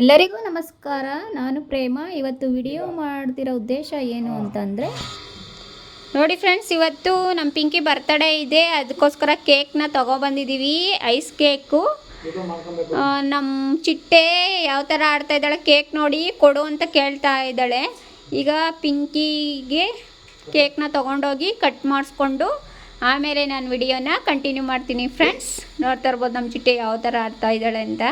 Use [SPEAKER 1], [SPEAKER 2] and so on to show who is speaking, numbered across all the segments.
[SPEAKER 1] ಎಲ್ಲರಿಗೂ ನಮಸ್ಕಾರ. ನಾನು ಪ್ರೇಮ. ಇವತ್ತು ವಿಡಿಯೋ ಮಾಡ್ತಿರೋ ಉದ್ದೇಶ ಏನು ಅಂತಂದರೆ, ನೋಡಿ ಫ್ರೆಂಡ್ಸ್ ಇವತ್ತು ನಮ್ಮ ಪಿಂಕಿ ಬರ್ತಡೇ ಇದೆ. ಅದಕ್ಕೋಸ್ಕರ ಕೇಕ್ನ ತೊಗೊಬಂದಿದ್ದೀವಿ ಐಸ್ ಕೇಕು ನಮ್ಮ ಚಿಟ್ಟೆ ಯಾವ ಥರ ಆಡ್ತಾ ಇದ್ದಾಳೆ ಕೇಕ್ ನೋಡಿ, ಕೊಡು ಅಂತ ಕೇಳ್ತಾ ಇದ್ದಾಳೆ. ಈಗ ಪಿಂಕಿಗೆ ಕೇಕ್ನ ತೊಗೊಂಡೋಗಿ ಕಟ್ ಮಾಡಿಸ್ಕೊಂಡು, ಆಮೇಲೆ ನಾನು ವಿಡಿಯೋನ ಕಂಟಿನ್ಯೂ ಮಾಡ್ತೀನಿ ಫ್ರೆಂಡ್ಸ್ ನೋಡ್ತಾ ಇರ್ಬೋದು ನಮ್ಮ ಚಿಟ್ಟೆ ಯಾವ ಥರ ಆಡ್ತಾ ಇದ್ದಾಳೆ ಅಂತ.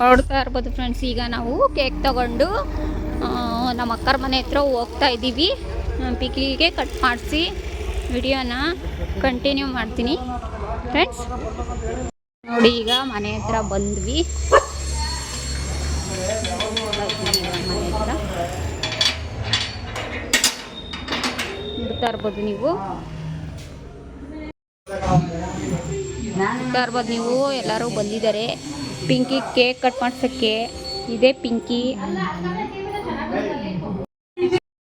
[SPEAKER 1] ನೋಡ್ತಾ ಇರ್ಬೋದು ಫ್ರೆಂಡ್ಸ್ ಈಗ ನಾವು ಕೇಕ್ ತಗೊಂಡು ನಮ್ಮ ಅಕ್ಕರ ಮನೆ ಹತ್ರ ಹೋಗ್ತಾ ಇದ್ದೀವಿ. ಪಿಕ್ಲಿಗೆ ಕಟ್ ಮಾಡಿಸಿ ವಿಡಿಯೋನ ಕಂಟಿನ್ಯೂ ಮಾಡ್ತೀನಿ. ಫ್ರೆಂಡ್ಸ್ ನೋಡಿ ಈಗ ಮನೆ ಹತ್ರ ಬಂದ್ವಿ. ಮನೆ ಹತ್ರ ಇರ್ಬೋದು ನೀವು. ನೋಡ್ತಾ ಇರ್ಬೋದು ನೀವು, ಎಲ್ಲರೂ ಬಂದಿದ್ದಾರೆ. ಪಿಂಕಿ ಕೇಕ್ ಕಟ್ ಮಾಡ್ಸೋಕ್ಕೆ. ಇದೆ ಪಿಂಕಿ.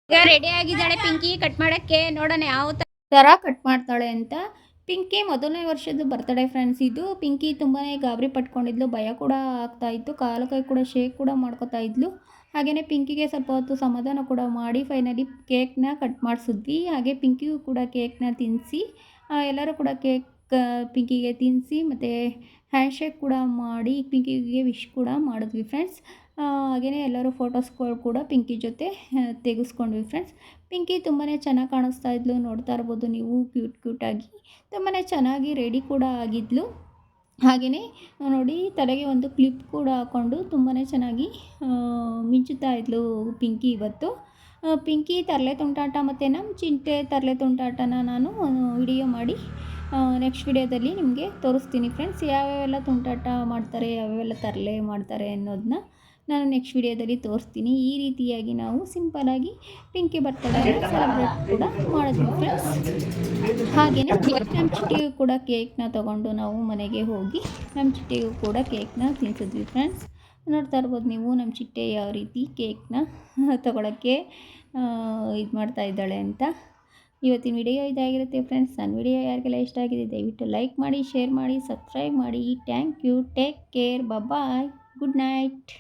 [SPEAKER 1] ಈಗ ರೆಡಿ ಆಗಿದ್ದಾಳೆ ಪಿಂಕಿ ಕಟ್ ಮಾಡೋಕ್ಕೆ. ನೋಡೋಣ ಯಾವ ಥರ ಕಟ್ ಮಾಡ್ತಾಳೆ ಅಂತ. ಪಿಂಕಿ ಮೊದಲನೇ ವರ್ಷದ ಬರ್ತಡೇ ಫ್ರೆಂಡ್ಸ್ ಇದು. ಪಿಂಕಿ ತುಂಬಾ ಗಾಬರಿ ಪಟ್ಕೊಂಡಿದ್ಲು. ಭಯ ಕೂಡ ಆಗ್ತಾ ಇತ್ತು. ಕಾಲು ಕೈ ಕೂಡ ಶೇಕ್ ಕೂಡ ಮಾಡ್ಕೊತಾ ಇದ್ಲು. ಹಾಗೆಯೇ ಪಿಂಕಿಗೆ ಸ್ವಲ್ಪ ಹೊತ್ತು ಸಮಾಧಾನ ಕೂಡ ಮಾಡಿ ಫೈನಲಿ ಕೇಕ್ನ ಕಟ್ ಮಾಡಿಸಿದ್ವಿ. ಹಾಗೆ ಪಿಂಕಿಗೂ ಕೂಡ ಕೇಕ್ನ ತಿನ್ನಿಸಿ ಎಲ್ಲರೂ ಕೂಡ ಕೇಕ್ ಪಿಂಕಿಗೆ ತಿನ್ನಿಸಿ ಮತ್ತು ಹ್ಯಾಂಡ್ ಶೇಕ್ ಕೂಡ ಮಾಡಿ, ಪಿಂಕಿಗೆ ವಿಶ್ ಕೂಡ ಮಾಡಿದ್ವಿ ಫ್ರೆಂಡ್ಸ್. ಹಾಗೆಯೇ ಎಲ್ಲರೂ ಫೋಟೋಸ್ಗಳು ಕೂಡ ಪಿಂಕಿ ಜೊತೆ ತೆಗೆಸ್ಕೊಂಡ್ವಿ ಫ್ರೆಂಡ್ಸ್. ಪಿಂಕಿ ತುಂಬಾ ಚೆನ್ನಾಗಿ ಕಾಣಿಸ್ತಾ ಇದ್ಲು, ನೋಡ್ತಾ ಇರ್ಬೋದು ನೀವು, ಕ್ಯೂಟ್ ಕ್ಯೂಟಾಗಿ ತುಂಬಾ ಚೆನ್ನಾಗಿ ರೆಡಿ ಕೂಡ ಆಗಿದ್ಲು. ಹಾಗೆಯೇ ನೋಡಿ, ತಲೆಗೆ ಒಂದು ಕ್ಲಿಪ್ ಕೂಡ ಹಾಕ್ಕೊಂಡು ತುಂಬಾ ಚೆನ್ನಾಗಿ ಮಿಂಚುತ್ತಾ ಇದ್ಲು ಪಿಂಕಿ ಇವತ್ತು. ಪಿಂಕಿ ತರಲೆ ತುಂಟಾಟ ಮತ್ತು ನಮ್ಮ ಚಿಂಟೆ ತರಲೆ ತುಂಟಾಟನ ನಾನು ವಿಡಿಯೋ ಮಾಡಿ ನೆಕ್ಸ್ಟ್ ವಿಡಿಯೋದಲ್ಲಿ ನಿಮಗೆ ತೋರಿಸ್ತೀನಿ ಫ್ರೆಂಡ್ಸ್ ಯಾವ್ಯಾವೆಲ್ಲ ತುಂಟಾಟ ಮಾಡ್ತಾರೆ, ಯಾವ್ಯಾವೆಲ್ಲ ತರಲೆ ಮಾಡ್ತಾರೆ ಅನ್ನೋದನ್ನ ನಾನು ನೆಕ್ಸ್ಟ್ ವಿಡಿಯೋದಲ್ಲಿ ತೋರಿಸ್ತೀನಿ. ಈ ರೀತಿಯಾಗಿ ನಾವು ಸಿಂಪಲಾಗಿ ಪಿಂಕಿ ಬರ್ತಡೇ ಸೆಲೆಬ್ರೇಟ್ ಕೂಡ ಮಾಡಿದ್ವಿ ಫ್ರೆಂಡ್ಸ್ ಹಾಗೆಯೇ ನಮ್ಮ ಚಿಟ್ಟಿಗೂ ಕೂಡ ಕೇಕ್ನ ತೊಗೊಂಡು ನಾವು ಮನೆಗೆ ಹೋಗಿ ನಮ್ಮ ಚಿಟ್ಟಿಗೂ ಕೂಡ ಕೇಕ್ನ ತಿನ್ಸಿದ್ವಿ ಫ್ರೆಂಡ್ಸ್ ನೋಡ್ತಾ ಇರ್ಬೋದು ನೀವು ನಮ್ಮ ಚಿಟ್ಟೆ ಯಾವ ರೀತಿ ಕೇಕ್ನ ತೊಗೊಳಕ್ಕೆ ಇದು ಮಾಡ್ತಾ ಇದ್ದಾಳೆ ಅಂತ. ಇವತ್ತಿನ ವಿಡಿಯೋ ಇದಾಗಿರುತ್ತೆ ಫ್ರೆಂಡ್ಸ್ ನನ್ನ ವಿಡಿಯೋ ಯಾರಿಗೆಲ್ಲ ಇಷ್ಟ ಆಗಿದೆ, ದಯವಿಟ್ಟು ಲೈಕ್ ಮಾಡಿ ಶೇರ್ ಮಾಡಿ ಸಬ್ಸ್ಕ್ರೈಬ್ ಮಾಡಿ. Thank you take care bye good night